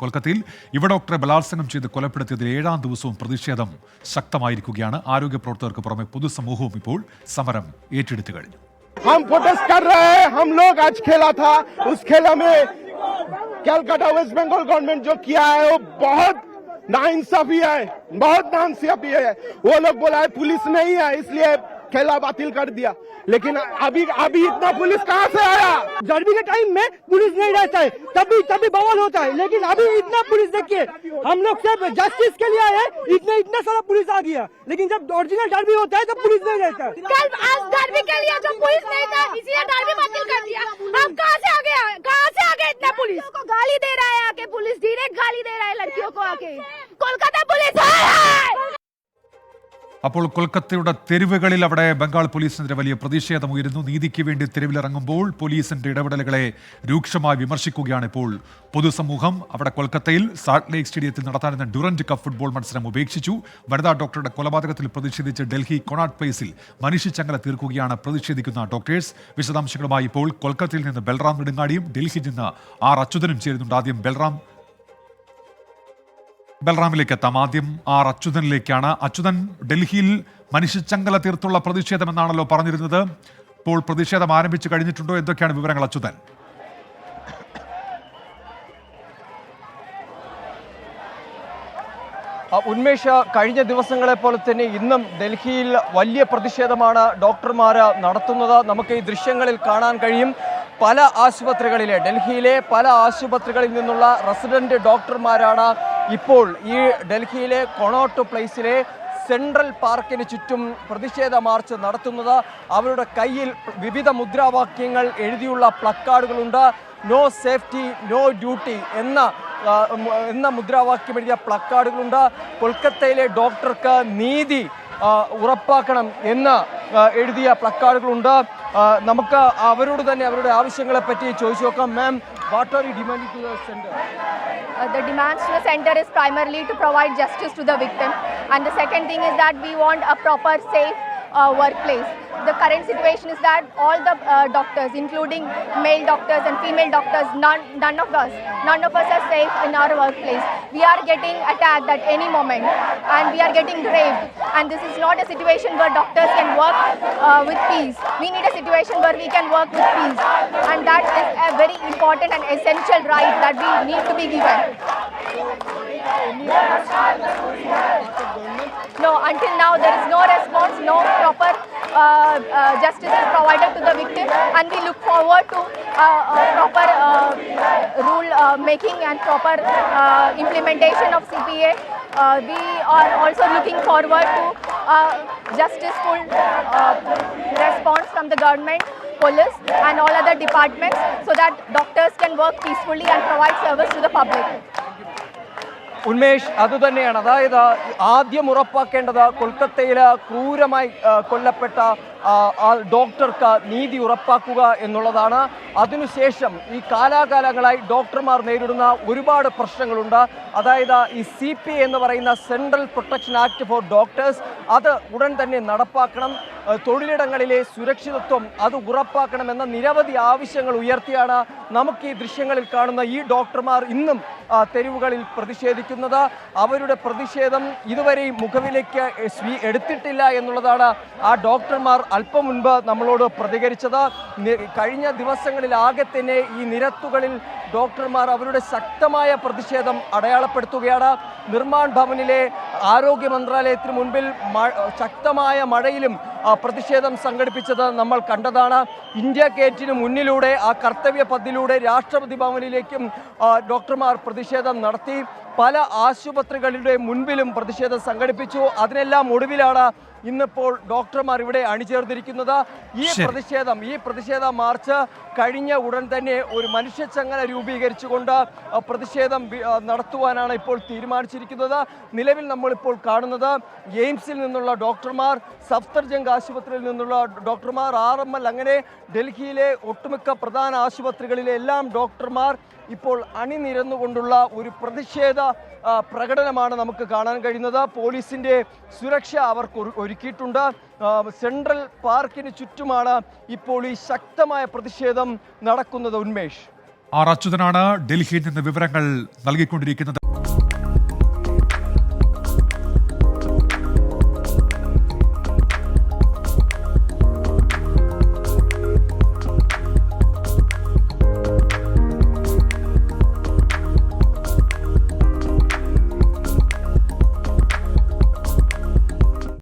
കൊൽക്കത്തയിൽ യുവ ഡോക്ടറെ ബലാത്സംഗം ചെയ്ത് കൊലപ്പെടുത്തിയതിൽ ഏഴാം ദിവസവും പ്രതിഷേധം ശക്തമായിരിക്കുകയാണ് ആരോഗ്യ പ്രവർത്തകർക്ക് പുറമെ പൊതുസമൂഹവും ഇപ്പോൾ സമരം ഏറ്റെടുത്തു കഴിഞ്ഞു हम प्रोटेस्ट कर रहे हैं हम लोग आज खेला था उस खेला में कलकत्ता वेस्ट बंगाल गवर्नमेंट जो किया है वो बहुत नाइंसाफी है बहुत नाइंसाफी है वो लोग बोला है पुलिस नहीं है इसलिए खेला बातिल कर दिया लेकिन अभी अभी इतना पुलिस कहाँ से आया? गर्मी के टाइम में पुलिस नहीं रहता है। तभी तभी बवाल होता है। लेकिन अभी इतना पुलिस देखिए, हम लोग सिर्फ़ जस्टिस के लिए आए हैं। इतना इतना सारा पुलिस आ गया। लेकिन जब ओरिजिनल डर्बी होता है तो पुलिस नहीं रहता। है के लिए जो पुलिस नहीं था। इसलिए അപ്പോൾ കൊൽക്കത്തയുടെ തെരുവുകളിൽ അവിടെ ബംഗാൾ പോലീസിനെതിരെ വലിയ പ്രതിഷേധമുയരുന്നു. നീതിക്ക് വേണ്ടി തെരുവിലിറങ്ങുമ്പോൾ പോലീസിന്റെ ഇടപെടലുകളെ രൂക്ഷമായി വിമർശിക്കുകയാണ് ഇപ്പോൾ പൊതുസമൂഹം. അവിടെ കൊൽക്കത്തയിൽ സാൾട്ട് ലേക്ക് സ്റ്റേഡിയത്തിൽ നടത്താനിരുന്ന ഡുറന്റ് കപ്പ് ഫുട്ബോൾ മത്സരം ഉപേക്ഷിച്ചു. വനിതാ ഡോക്ടറുടെ കൊലപാതകത്തിൽ പ്രതിഷേധിച്ച് ഡൽഹി കൊണാട്ട് പ്ലേസിൽ മനുഷ്യച്ചങ്ങല തീർക്കുകയാണ് പ്രതിഷേധിക്കുന്ന ഡോക്ടേഴ്സ് വിശദാംശങ്ങളുമായി ഇപ്പോൾ കൊൽക്കത്തയിൽ നിന്ന് ബൽറാം നെടുങ്ങാടിയും ഡൽഹിയിൽ നിന്ന് ആർ അച്യുതനും ചേരുന്നുണ്ട്. ആദ്യം ബൽറാം ബൽറാമിലേക്ക് എത്താം ആദ്യം ആർ അച്യുതനിലേക്കാണ്. അച്യുതൻ ഡൽഹിയിൽ മനുഷ്യച്ചങ്കല തീർത്തുള്ള പ്രതിഷേധം എന്നാണല്ലോ പറഞ്ഞിരുന്നത്. ഇപ്പോൾ പ്രതിഷേധം ആരംഭിച്ചു കഴിഞ്ഞിട്ടുണ്ടോ? എന്തൊക്കെയാണ് വിവരങ്ങൾ അച്യുതൻ? ഉന്മേഷ കഴിഞ്ഞ ദിവസങ്ങളെ പോലെ തന്നെ ഇന്നും ഡൽഹിയിൽ വലിയ പ്രതിഷേധമാണ് ഡോക്ടർമാർ നടത്തുന്നത്. നമുക്ക് ഈ ദൃശ്യങ്ങളിൽ കാണാൻ കഴിയും. പല ആശുപത്രികളിലെ ഡൽഹിയിലെ പല ആശുപത്രികളിൽ നിന്നുള്ള റെസിഡന്റ് ഡോക്ടർമാരാണ് ഇപ്പോൾ ഈ ഡൽഹിയിലെ കൊണോട്ട് പ്ലേസിലെ സെൻട്രൽ പാർക്കിന് ചുറ്റും പ്രതിഷേധ മാർച്ച് നടത്തുന്നത്. അവരുടെ കയ്യിൽ വിവിധ മുദ്രാവാക്യങ്ങൾ എഴുതിയുള്ള പ്ലക്കാർഡുകളുണ്ട്. നോ സേഫ്റ്റി നോ ഡ്യൂട്ടി എന്ന എന്ന മുദ്രാവാക്യം എഴുതിയ പ്ലക്കാർഡുകളുണ്ട്. കൊൽക്കത്തയിലെ ഡോക്ടർക്ക് നീതി ഉറപ്പാക്കണം എന്ന് എഴുതിയ പ്ലക്കാർഡുകളുണ്ട് നമുക്ക് അവരോട് തന്നെ അവരുടെ ആവശ്യങ്ങളെ പറ്റി ചോദിച്ചു നോക്കാം ma'am what are you demanding to the centre Uh, the demands to the center is primarily to provide justice to the victim and the second thing is that we want a proper safe uh, workplace. The current situation is that all the uh, doctors including male doctors and female doctors none, none of us none of us are safe in our workplace. We are getting attacked at any moment and we are getting raped. And this is not a situation where doctors can work uh, with peace. We need a situation where we can work with peace. And that is a very important and essential right that we need to be given. No, until now there is no response, no proper uh, uh, justice is provided to the victim, and we look forward to uh, uh, proper uh, rule uh, making and proper uh, implementation of CPA. Uh, we are also looking forward to uh, justiceful uh, response from the government, police, and all other departments, so that doctors can work peacefully and provide service to the public. Unmesh അതുതന്നെയാണ് അതായത് ആദ്യം ഉറപ്പാക്കേണ്ടത് കൊൽക്കത്തയിൽ ക്രൂരമായി കൊല്ലപ്പെട്ട ഡോക്ടർക്ക് നീതി ഉറപ്പാക്കുക എന്നുള്ളതാണ്. അതിനുശേഷം ഈ കാലാകാലങ്ങളായി ഡോക്ടർമാർ നേരിടുന്ന ഒരുപാട് പ്രശ്നങ്ങളുണ്ട്. അതായത് ഈ സി എന്ന് പറയുന്ന central protection act for doctors അത് ഉടൻ തന്നെ നടപ്പാക്കണം. തൊഴിലിടങ്ങളിലെ സുരക്ഷിതത്വം അത് ഉറപ്പാക്കണമെന്ന നിരവധി ആവശ്യങ്ങൾ ഉയർത്തിയാണ് നമുക്ക് ഈ ദൃശ്യങ്ങളിൽ കാണുന്ന ഈ ഡോക്ടർമാർ ഇന്നും തെരുവുകളിൽ പ്രതിഷേധിക്കുന്നത്. അവരുടെ പ്രതിഷേധം ഇതുവരെയും മുഖവിലേക്ക് സ്വീ എടുത്തിട്ടില്ല എന്നുള്ളതാണ് ആ ഡോക്ടർമാർ അല്പം മുൻപ് നമ്മളോട് പ്രതികരിച്ചത്. കഴിഞ്ഞ ദിവസങ്ങളിൽ ആകെ തന്നെ ഈ നിരത്തുകളിൽ ഡോക്ടർമാർ അവരുടെ ശക്തമായ പ്രതിഷേധം അടയാളപ്പെടുത്തുകയാണ്. നിർമ്മാൺ ഭവനിലെ ആരോഗ്യ മന്ത്രാലയത്തിന് മുൻപിൽ ശക്തമായ മഴയിലും പ്രതിഷേധം സംഘടിപ്പിച്ചത് നമ്മൾ കണ്ടതാണ്. ഇന്ത്യ ഗേറ്റിന് മുന്നിലൂടെ ആ കർത്തവ്യ പദ്ധതിയിലൂടെ രാഷ്ട്രപതി ഭവനിലേക്കും ഡോക്ടർമാർ പ്രതിഷേധം നടത്തി. പല ആശുപത്രികളുടെ മുൻപിലും പ്രതിഷേധം സംഘടിപ്പിച്ചു. അതിനെല്ലാം ഒടുവിലാണ് ഇന്നിപ്പോൾ ഡോക്ടർമാർ ഇവിടെ അണിചേർന്നിരിക്കുന്നത്. ഈ പ്രതിഷേധം ഈ പ്രതിഷേധ മാർച്ച് കഴിഞ്ഞ ഉടൻ തന്നെ ഒരു മനുഷ്യച്ചങ്ങല രൂപീകരിച്ചുകൊണ്ട് പ്രതിഷേധം നടത്തുവാനാണ് ഇപ്പോൾ തീരുമാനിച്ചിരിക്കുന്നത്. നിലവിൽ നമ്മളിപ്പോൾ കാണുന്നത് എയിംസിൽ നിന്നുള്ള ഡോക്ടർമാർ സഫ്തർജംഗ് ആശുപത്രിയിൽ നിന്നുള്ള ഡോക്ടർമാർ ആർ എം എൽ അങ്ങനെ ഡൽഹിയിലെ ഒട്ടുമിക്ക പ്രധാന ആശുപത്രികളിലെ എല്ലാം ഡോക്ടർമാർ ഇപ്പോൾ അണിനിരന്നുകൊണ്ടുള്ള ഒരു പ്രതിഷേധ പ്രകടനമാണ് നമുക്ക് കാണാൻ കഴിയുന്നത്. പോലീസിന്റെ സുരക്ഷ അവർക്ക് ഒരുക്കിയിട്ടുണ്ട്. സെൻട്രൽ പാർക്കിന് ചുറ്റുമാണ് ഇപ്പോൾ ഈ ശക്തമായ പ്രതിഷേധം നടക്കുന്നത്. ഉന്മേഷ്. ആർ അച്യുതനാണ് ഡൽഹിയിൽ നിന്ന് വിവരങ്ങൾ നൽകിക്കൊണ്ടിരിക്കുന്നത്.